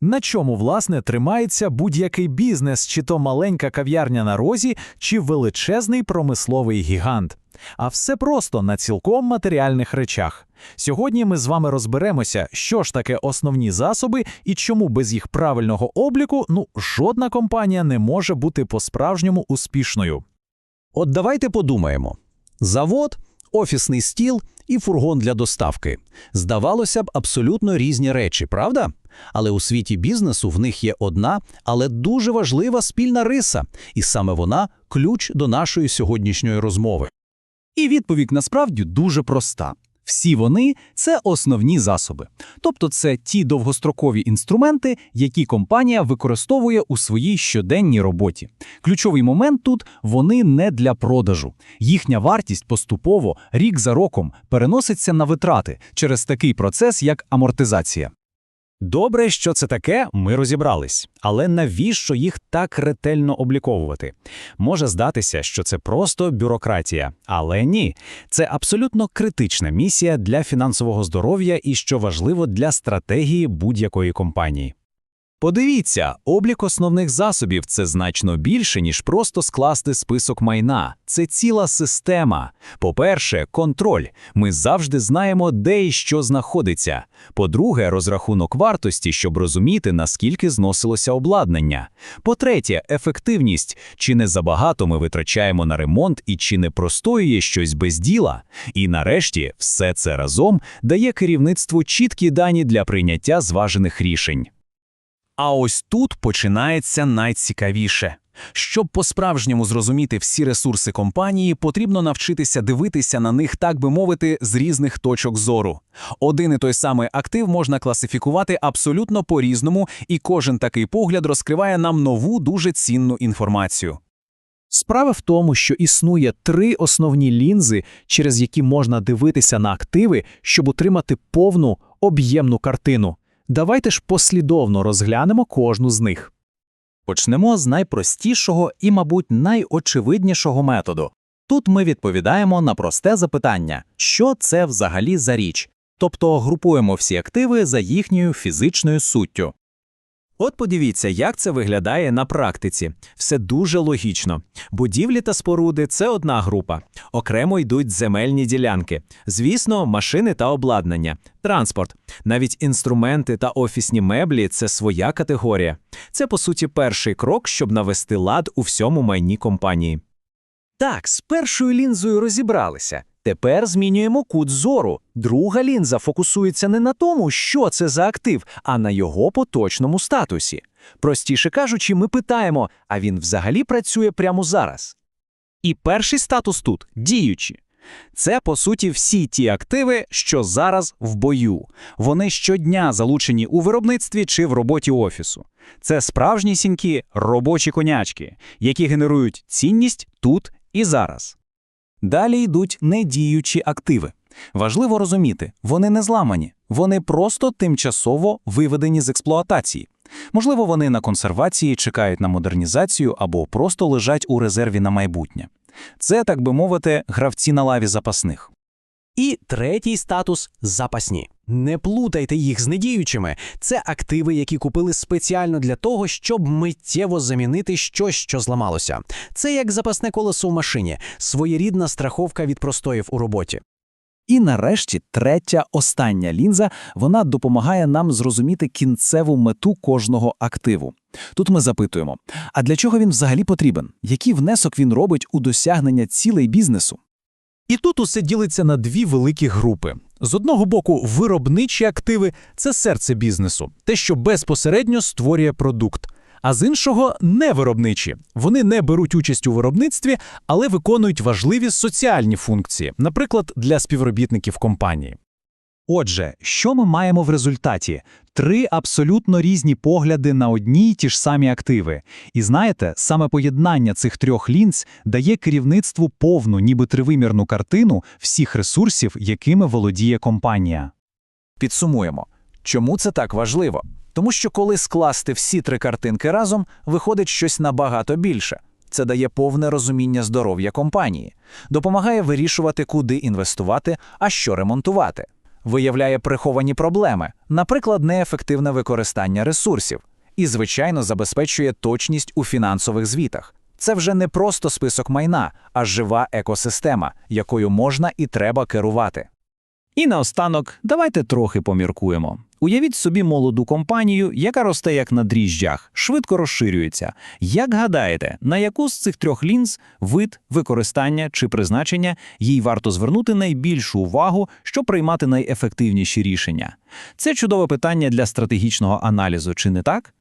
На чому, власне, тримається будь-який бізнес, чи то маленька кав'ярня на розі, чи величезний промисловий гігант. А все просто на цілком матеріальних речах. Сьогодні ми з вами розберемося, що ж таке основні засоби і чому без їх правильного обліку ну жодна компанія не може бути по-справжньому успішною. От давайте подумаємо. Завод, офісний стіл і фургон для доставки. Здавалося б, абсолютно різні речі, правда? Але у світі бізнесу в них є одна, але дуже важлива спільна риса, і саме вона – ключ до нашої сьогоднішньої розмови. І відповідь насправді дуже проста. Всі вони – це основні засоби. Тобто це ті довгострокові інструменти, які компанія використовує у своїй щоденній роботі. Ключовий момент тут – вони не для продажу. Їхня вартість поступово, рік за роком, переноситься на витрати через такий процес, як амортизація. Добре, що це таке, ми розібрались. Але навіщо їх так ретельно обліковувати? Може здатися, що це просто бюрократія. Але ні, це абсолютно критична місія для фінансового здоров'я і, що важливо, для стратегії будь-якої компанії. Подивіться, облік основних засобів це значно більше, ніж просто скласти список майна. Це ціла система. По-перше, контроль. Ми завжди знаємо, де і що знаходиться. По-друге, розрахунок вартості, щоб розуміти, наскільки зносилося обладнання. По-третє, ефективність. Чи не забагато ми витрачаємо на ремонт і чи не простоює щось без діла. І нарешті, все це разом дає керівництву чіткі дані для прийняття зважених рішень. А ось тут починається найцікавіше. Щоб по-справжньому зрозуміти всі ресурси компанії, потрібно навчитися дивитися на них, так би мовити, з різних точок зору. Один і той самий актив можна класифікувати абсолютно по-різному, і кожен такий погляд розкриває нам нову дуже цінну інформацію. Справа в тому, що існує три основні лінзи, через які можна дивитися на активи, щоб отримати повну об'ємну картину. Давайте ж послідовно розглянемо кожну з них. Почнемо з найпростішого і, мабуть, найочевиднішого методу. Тут ми відповідаємо на просте запитання, що це взагалі за річ, тобто групуємо всі активи за їхньою фізичною суттю. От подивіться, як це виглядає на практиці. Все дуже логічно. Будівлі та споруди це одна група. Окремо йдуть земельні ділянки. Звісно, машини та обладнання, транспорт. Навіть інструменти та офісні меблі це своя категорія. Це, по суті, перший крок, щоб навести лад у всьому майні компанії. Так, з першою лінзою розібралися. Тепер змінюємо кут зору. Друга лінза фокусується не на тому, що це за актив, а на його поточному статусі. Простіше кажучи, ми питаємо, а він взагалі працює прямо зараз. І перший статус тут діючі. Це, по суті, всі ті активи, що зараз в бою. Вони щодня залучені у виробництві чи в роботі офісу. Це справжні сіньки, робочі конячки, які генерують цінність тут і зараз. Далі йдуть недіючі активи. Важливо розуміти, вони не зламані, вони просто тимчасово виведені з експлуатації. Можливо, вони на консервації чекають на модернізацію або просто лежать у резерві на майбутнє. Це, так би мовити, гравці на лаві запасних. І третій статус запасні. Не плутайте їх з недіючими. Це активи, які купили спеціально для того, щоб миттєво замінити щось, що зламалося. Це як запасне колесо в машині, своєрідна страховка від простоїв у роботі. І нарешті третя, остання лінза, вона допомагає нам зрозуміти кінцеву мету кожного активу. Тут ми запитуємо, а для чого він взагалі потрібен? Який внесок він робить у досягнення цілей бізнесу? І тут усе ділиться на дві великі групи. З одного боку, виробничі активи це серце бізнесу, те, що безпосередньо створює продукт. А з іншого невиробничі. Вони не беруть участь у виробництві, але виконують важливі соціальні функції, наприклад, для співробітників компанії. Отже, що ми маємо в результаті? Три абсолютно різні погляди на одні й ті ж самі активи. І знаєте, саме поєднання цих трьох лінз дає керівництву повну, ніби тривимірну картину всіх ресурсів, якими володіє компанія. Підсумуємо, чому це так важливо? Тому що коли скласти всі три картинки разом, виходить щось набагато більше. Це дає повне розуміння здоров'я компанії, допомагає вирішувати, куди інвестувати, а що ремонтувати. Виявляє приховані проблеми, наприклад, неефективне використання ресурсів, і, звичайно, забезпечує точність у фінансових звітах. Це вже не просто список майна, а жива екосистема, якою можна і треба керувати. І наостанок, давайте трохи поміркуємо. Уявіть собі молоду компанію, яка росте як на дріжджах, швидко розширюється. Як гадаєте, на яку з цих трьох лінз вид, використання чи призначення їй варто звернути найбільшу увагу, щоб приймати найефективніші рішення? Це чудове питання для стратегічного аналізу, чи не так?